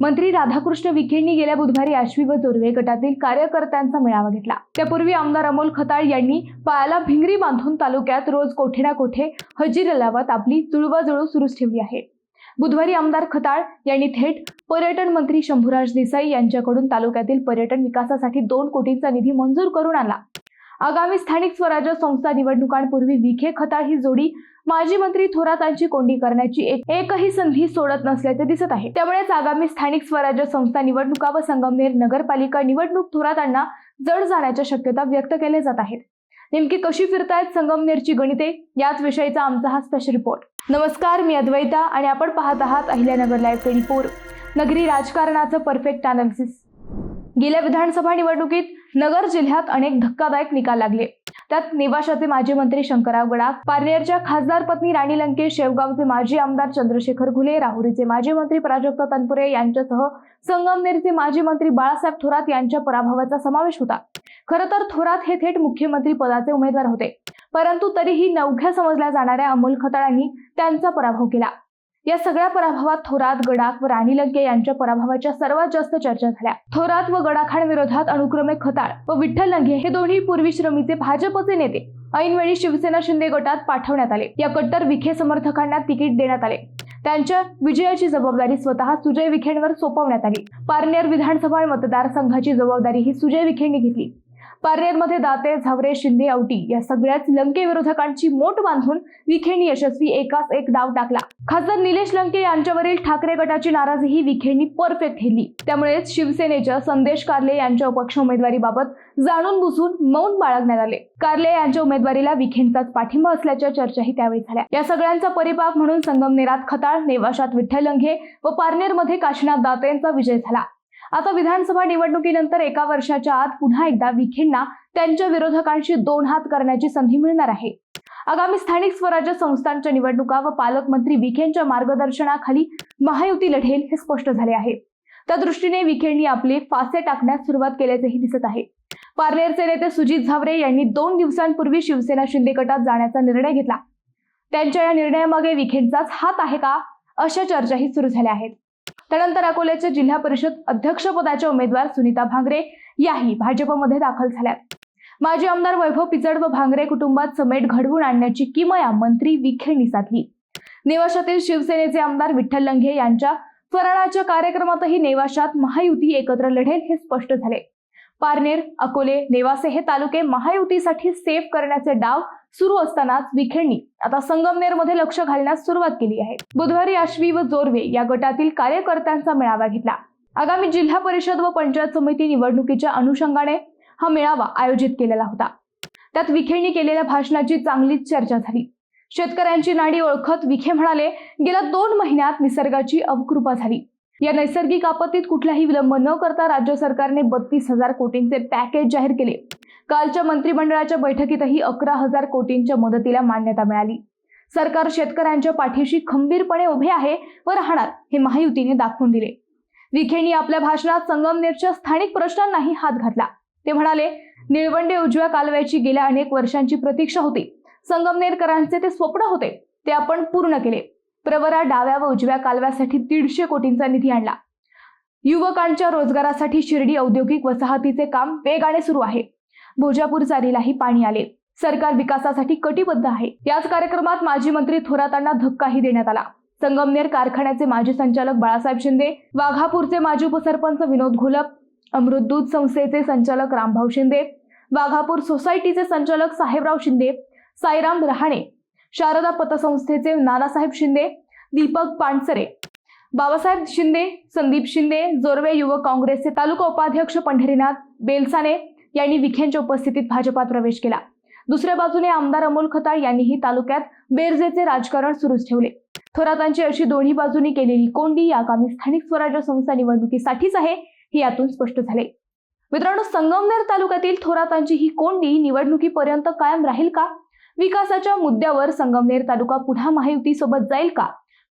मंत्री राधाकृष्ण विखेंनी गेल्या बुधवारी आश्वी व जोरवे गटातील कार्यकर्त्यांचा मेळावा घेतला. त्यापूर्वी आमदार अमोल खताळ यांनी पायाला भिंगरी बांधून तालुक्यात रोज कोठे ना कोठे हजेरी लावत आपली जुळवाजुळव सुरूच ठेवली आहे. बुधवारी आमदार खताळ यांनी थेट पर्यटन मंत्री शंभूराज देसाई यांच्याकडून तालुक्यातील पर्यटन विकासासाठी दोन कोटींचा निधी मंजूर करून आणला. आगामी स्थानिक स्वराज्य संस्था निवडणुकांपूर्वी विखे खताळ ही जोडी माजी मंत्री थोरातांची कोंडी करण्याची एक एकही संधी सोडत नसल्याचे दिसत आहे. त्यामुळेच आगामी स्थानिक स्वराज्य संस्था निवडणुका व संगमनेर नगरपालिका निवडणूक थोरातांना जड जाण्याच्या शक्यता व्यक्त केल्या जात आहेत. नेमकी कशी फिरतायत संगमनेरची गणिते? याच विषयीचा आमचा हा स्पेशल रिपोर्ट नमस्कार मी अद्वैता आणि आपण पाहत आहात अहिल्यानगर लाईव्ह ट्वेंटी फोर नगरी राजकारणाचं परफेक्ट अनालिसिस गेल्या विधानसभा निवडणुकीत नगर जिल्ह्यात अनेक धक्कादायक निकाल लागले. त्यात नेवाशाचे माजी मंत्री शंकरराव गडाख पारनेरच्या खासदार पत्नी राणी लंकेश शेवगावचे माजी आमदार चंद्रशेखर घुले राहुरीचे माजी मंत्री प्राजक्त तनपुरे यांच्यासह संगमनेरचे माजी मंत्री बाळासाहेब थोरात यांच्या पराभवाचा समावेश होता. खरं तर थोरात हे थेट मुख्यमंत्री पदाचे उमेदवार होते. परंतु तरीही नवख्या समजल्या जाणाऱ्या अमोल खताळांनी त्यांचा पराभव केला. या सगळ्या पराभवात थोरात गडाख व राणी लंके यांच्या पराभवाच्या सर्वात जास्त चर्चा झाल्या. थोरात व गडाखांविरोधात अनुक्रमे खताळ व विठ्ठल लंगे हे दोन्ही पूर्वी श्रमीचे भाजपचे नेते. ऐनवेळी शिवसेना शिंदे गटात पाठवण्यात आले. या कट्टर विखे समर्थकांना तिकीट देण्यात आले. त्यांच्या विजयाची जबाबदारी स्वतः सुजय विखेंवर सोपवण्यात आली. पारनेर विधानसभा मतदारसंघाची जबाबदारी ही सुजय विखेंनी घेतली. पारनेरमध्ये दाते झावरे शिंदे औटी या सगळ्याच लंके विरोधकांची मोट बांधून विखेंनी यशस्वी एकाच एक डाव टाकला. खासदार निलेश लंके यांच्यावरील ठाकरे गटाची नाराजीही विखेंनी परफेक्ट हेरली त्यामुळेच शिवसेनेच्या संदेश कार्ले यांच्या अपक्ष उमेदवारीबाबत जाणून बुजून मौन बाळगण्यात आले. कार्ले यांच्या उमेदवारीला विखेंचाच पाठिंबा असल्याच्या चर्चाही त्यावेळी झाल्या. या सगळ्यांचा परिपाक म्हणून संगमनेरात खताळ नेवाशात विठ्ठल लंघे व पारनेरमध्ये काशीनाथ दातेंचा विजय झाला. आता विधानसभा निवडणुकीनंतर एका वर्षाच्या आत पुन्हा एकदा विखेंना त्यांच्या विरोधकांशी दोन हात करण्याची संधी मिळणार आहे. आगामी स्थानिक स्वराज्य संस्थांच्या निवडणुका व पालकमंत्री विखेंच्या मार्गदर्शनाखाली महायुती लढेल हे स्पष्ट झाले आहे. त्या दृष्टीने विखेंनी आपले फासे टाकण्यास सुरुवात केल्याचेही दिसत आहे. पार्लेरचे नेते सुजित झावरे यांनी दोन दिवसांपूर्वी शिवसेना शिंदे गटात जाण्याचा निर्णय घेतला. त्यांच्या या निर्णयामागे विखेंचाच हात आहे का? अशा चर्चाही सुरू झाल्या आहेत. त्यानंतर अकोल्याचे जिल्हा परिषद अध्यक्षपदाच्या उमेदवार सुनीता भांगरे याही भाजपमध्ये दाखल झाल्यात. माजी आमदार वैभव पिचड व भांगरे कुटुंबात समेट घडवून आणण्याची किमया मंत्री विखेंनी साधली नेवाशातील शिवसेनेचे आमदार विठ्ठल लंघे यांच्या फराळाच्या कार्यक्रमातही नेवाशात महायुती एकत्र लढेल हे स्पष्ट झाले. पारनेर अकोले नेवासे हे तालुके महायुतीसाठी सेफ करण्याचे डाव सुरू असतानाच विखेंनी आता संगमनेरमध्ये लक्ष घालण्यास सुरुवात केली आहे. बुधवारी आश्वी व जोरवे या गटातील कार्यकर्त्यांचा मेळावा घेतला. आगामी जिल्हा परिषद व पंचायत समिती निवडणुकीच्या अनुषंगाने हा मेळावा आयोजित केलेला होता. त्यात विखेंनी केलेल्या भाषणाची चांगलीच चर्चा झाली. शेतकऱ्यांची नाडी ओळखत विखे म्हणाले गेल्या दोन महिन्यात निसर्गाची अवकृपा झाली. या नैसर्गिक आपत्तीत कुठलाही विलंब न करता राज्य सरकारने बत्तीस हजार कोटींचे पॅकेज जाहीर केले. कालच्या मंत्रिमंडळाच्या बैठकीतही अकरा हजार कोटींच्या मदतीला मान्यता मिळाली. सरकार शेतकऱ्यांच्या पाठीशी खंबीरपणे उभे आहे व राहणार हे महायुतीने दाखवून दिले. विखेंनी आपल्या भाषणात संगमनेरच्या स्थानिक प्रश्नांनाही हात घातला. ते म्हणाले निळवंडे उजव्या कालव्याची गेल्या अनेक वर्षांची प्रतीक्षा होती. संगमनेरकरांचे ते स्वप्न होते. ते आपण पूर्ण केले. प्रवरा डाव्या व उजव्या कालव्यासाठी दीडशे कोटींचा निधी आणला. युवकांच्या रोजगारासाठी शिर्डी औद्योगिक वसाहतीचे काम वेगाने सुरू आहे. भोजापूर चारीलाही पाणी आले. सरकार विकासासाठी कटिबद्ध आहे. याच कार्यक्रमात माजी मंत्री थोरातांना धक्काही देण्यात आला. संगमनेर कारखान्याचे माजी संचालक बाळासाहेब शिंदे वाघापूरचे माजी उपसरपंच विनोद घोलप अमृत दूध संस्थेचे संचालक रामभाऊ शिंदे वाघापूर सोसायटीचे संचालक साहेबराव शिंदे साईराम रहाणे शारदा पतसंस्थेचे नानासाहेब शिंदे दीपक पांचरे बाबासाहेब शिंदे संदीप शिंदे जोरवे युवक काँग्रेसचे तालुका उपाध्यक्ष पंढरीनाथ बेलसाने यांनी विखेंच्या उपस्थितीत भाजपात प्रवेश केला. दुसऱ्या बाजूने आमदार अमोल खताळ यांनीही तालुक्यात बेरजेचे राजकारण सुरूच ठेवले. थोरातांची अशी दोन्ही बाजूनी केलेली कोंडी आगामी स्थानिक स्वराज्य संस्था निवडणुकीसाठीच आहे हे यातून स्पष्ट झाले. मित्रांनो संगमनेर तालुक्यातील थोरातांची ही कोंडी निवडणुकीपर्यंत कायम राहील का? विकासाच्या मुद्द्यावर संगमनेर तालुका पुन्हा महायुतीसोबत जाईल का?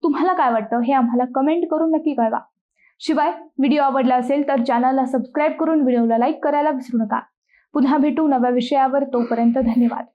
तुम्हाला काय वाटतं हे आम्हाला कमेंट करून नक्की कळवा. शिवाय व्हिडिओ आवडला असेल तर चॅनलला सबस्क्राईब करून व्हिडिओला लाईक करायला विसरू नका. पुन्हा भेटू नव्या विषयावर तोपर्यंत धन्यवाद.